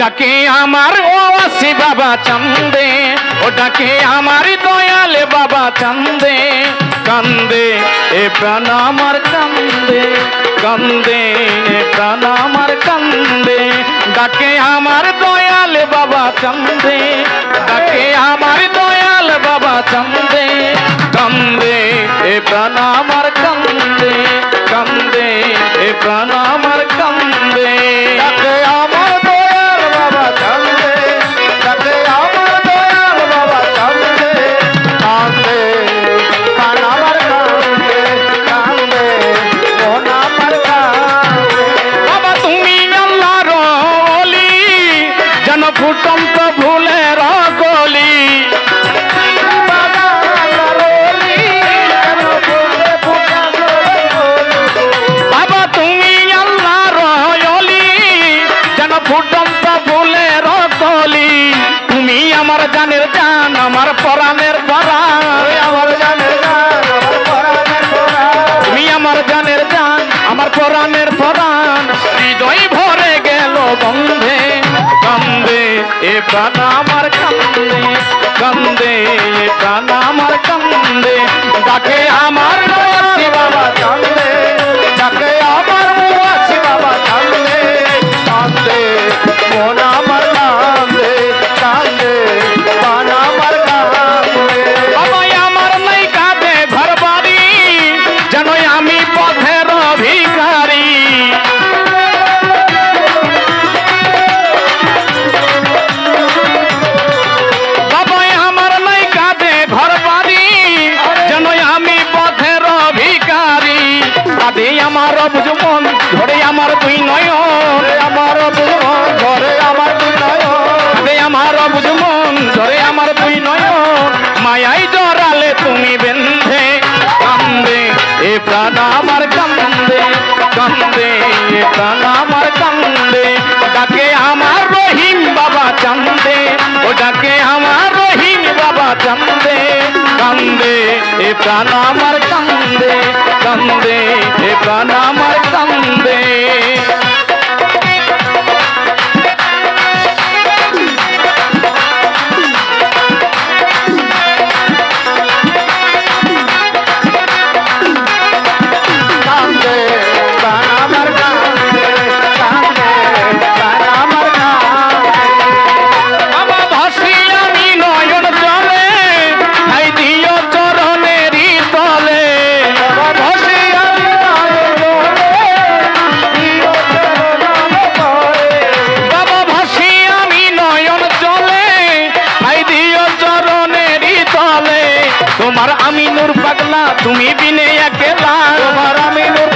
ডাকে আমার, ও আসি বাবা চান্দে, ও ডাকে আমার দয়াল বাবা চান্দে। কান্দে, এ প্রাণ আমার কান্দে কান্দে, এ প্রাণ আমার কান্দে। ডাকে আমার দয়াল বাবা চান্দে, ডাকে আমার দয়াল বাবা চান্দে। কান্দে, এ প্রাণ আমার কান্দে কান্দে, এ প্রাণ আমার পরাণের পরাণ হৃদয় ভরে গেল গন্ধে কান্দে এ প্রাণ আমার কান্দে কান্দে এ প্রাণ তুই নয় আমার বুঝমন ঘরে আমার তুই নয় আমার বুঝমন ধরে আমার তুই নয় মায়াই জড়ালে তুমি বেন্ধে কান্দে, এ প্রাণ আমার কান্দে কান্দে, এ প্রাণ আমার কান্দে। ডাকে আমার রহিম বাবা চান্দে, ও ডাকে আমার রহিম বাবা চান্দে। কান্দে, এ প্রাণ আমার কান্দে কান্দে, এ প্রাণ अकेला तुम्हें भी नहीं अकेला. तुम्हारा मीनू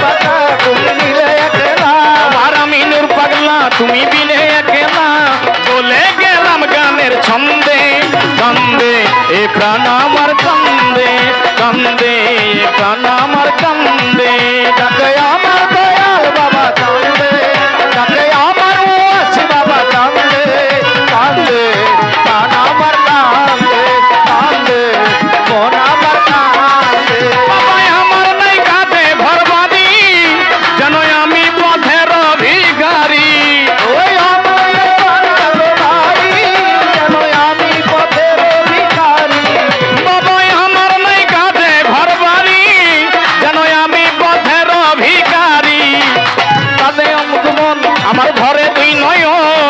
আমার ঘরে তুই নয়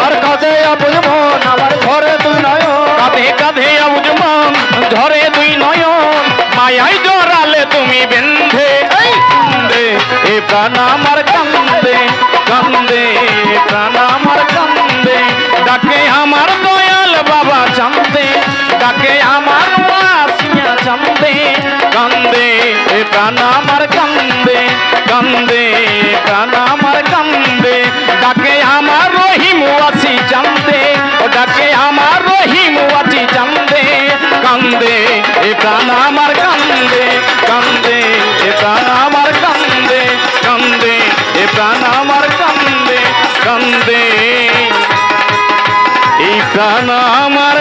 আর কাঁদে বুঝমন আমার ঘরে তুই নয় কাঁধে কাঁধে উজমন ঝরে দুই নয়ন। মায়াই জড়ালে তুমি বেন্ধে কান্দে এ প্রাণ আমার কান্দে কান্দে প্রাণ আমার কান্দে। ডাকে আমার দয়াল বাবা চান্দে ডাকে আমার মাসিয়া চান্দে কান্দে এ প্রাণ আমার প্রাণ আমার কান্দে কান্দে এ প্রাণ আমার কান্দে কান্দে এ প্রাণ আমার কান্দে কান্দে। এই প্রাণ আমার